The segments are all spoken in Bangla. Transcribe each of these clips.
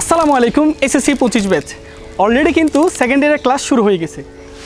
আসসালামু আলাইকুম, এসএসসি পঁচিশ ব্যাচ। অলরেডি কিন্তু সেকেন্ড ইয়ারের ক্লাস শুরু হয়ে গেছে।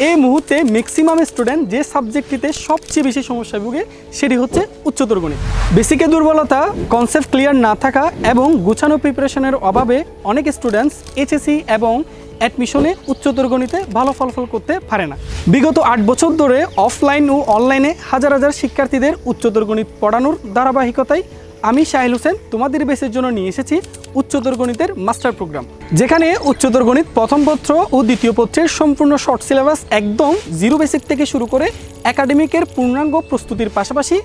এই মুহূর্তে ম্যাক্সিমাম স্টুডেন্ট যে সাবজেক্টটিতে সবচেয়ে বেশি সমস্যায় ভুগে, সেটি হচ্ছে উচ্চতর গণিত। বেসিকে দুর্বলতা কনসেপ্ট ক্লিয়ার না থাকা এবং গুছানো প্রিপারেশনের অভাবে অনেক স্টুডেন্টস এইচএসসি এবং অ্যাডমিশনে উচ্চতর গণিতে ভালো ফলাফল করতে পারে না। বিগত আট বছর ধরে অফলাইন ও অনলাইনে হাজার হাজার শিক্ষার্থীদের উচ্চতর গণিত পড়ানোর ধারাবাহিকতায় আমি শাহিল হোসেন, তোমাদের বেসের জন্য নিয়ে এসেছি উচ্চতর গণিতের মাস্টার প্রোগ্রাম। যেখানে উচ্চতর গণিত প্রথম পত্র ও দ্বিতীয় পত্রের সম্পূর্ণ শর্ট সিলেবাস একদম জিরো বেসিক থেকে শুরু করে একাডেমিকের পূর্ণাঙ্গ প্রস্তুতির পাশাপাশি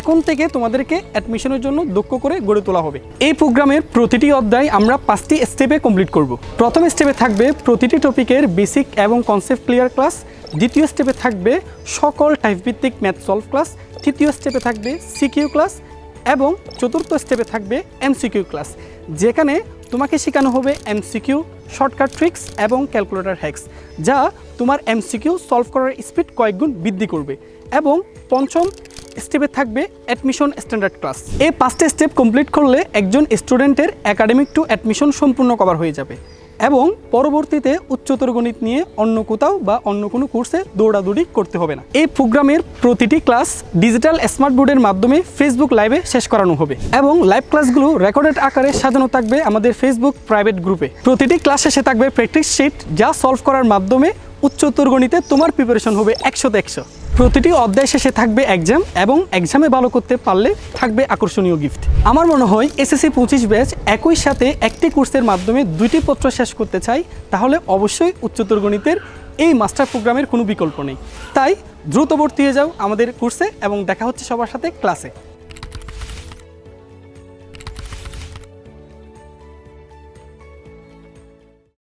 এখন থেকে তোমাদেরকে অ্যাডমিশনের জন্য দক্ষ করে গড়ে তোলা হবে। এই প্রোগ্রামের প্রতিটি অধ্যায় আমরা পাঁচটি স্টেপে কমপ্লিট করব। প্রথম স্টেপে থাকবে প্রতিটি টপিকের বেসিক এবং কনসেপ্ট ক্লিয়ার ক্লাস। দ্বিতীয় স্টেপে থাকবে সকল টাইপভিত্তিক ম্যাথ সলভ ক্লাস। তৃতীয় স্টেপে থাকবে সিকিউ ক্লাস। এবং চতুর্থ স্টেপে থাকবে এমসিকিউ ক্লাস যেখানে তোমাকে শেখানো হবে এমসিকিউ শর্টকাট ট্রিক্স এবং ক্যালকুলেটর হ্যাক্স যা তোমার এমসিকিউ সলভ করার স্পিড কয়েকগুণ বৃদ্ধি করবে এবং পঞ্চম স্টেপে থাকবে অ্যাডমিশন স্ট্যান্ডার্ড ক্লাস এই পাঁচটা স্টেপ কমপ্লিট করলে একজন স্টুডেন্টের একাডেমিক টু অ্যাডমিশন সম্পূর্ণ কভার হয়ে যাবে। এবং পরবর্তীতে উচ্চতর গণিত নিয়ে অন্য কোথাও বা অন্য কোনো কোর্সে দৌড়াদৌড়ি করতে হবে না। এই প্রোগ্রামের প্রতিটি ক্লাস ডিজিটাল স্মার্ট বোর্ডের মাধ্যমে ফেসবুক লাইভে শেষ করানো হবে এবং লাইভ ক্লাসগুলো রেকর্ডেড আকারে সাজানো থাকবে আমাদের ফেসবুক প্রাইভেট গ্রুপে। প্রতিটি ক্লাসে শেষে থাকবে প্র্যাকটিস শিট যা সলভ করার মাধ্যমে উচ্চতর গণিতে তোমার প্রিপারেশন হবে একশোতে একশো। প্রতিটি অধ্যায় শেষে থাকবে এক্সাম এবং এক্সামে ভালো করতে পারলে থাকবে আকর্ষণীয় গিফট আমার মনে হয় এসএসসি পঁচিশ ব্যাচ একই সাথে একটি কোর্সের মাধ্যমে দুইটি পত্র শেষ করতে চাই, তাহলে অবশ্যই উচ্চতর গণিতের এই মাস্টার প্রোগ্রামের কোনো বিকল্প নেই। তাই দ্রুত ভর্তি হয়ে যাও আমাদের কোর্সে এবং দেখা হচ্ছে সবার সাথে ক্লাসে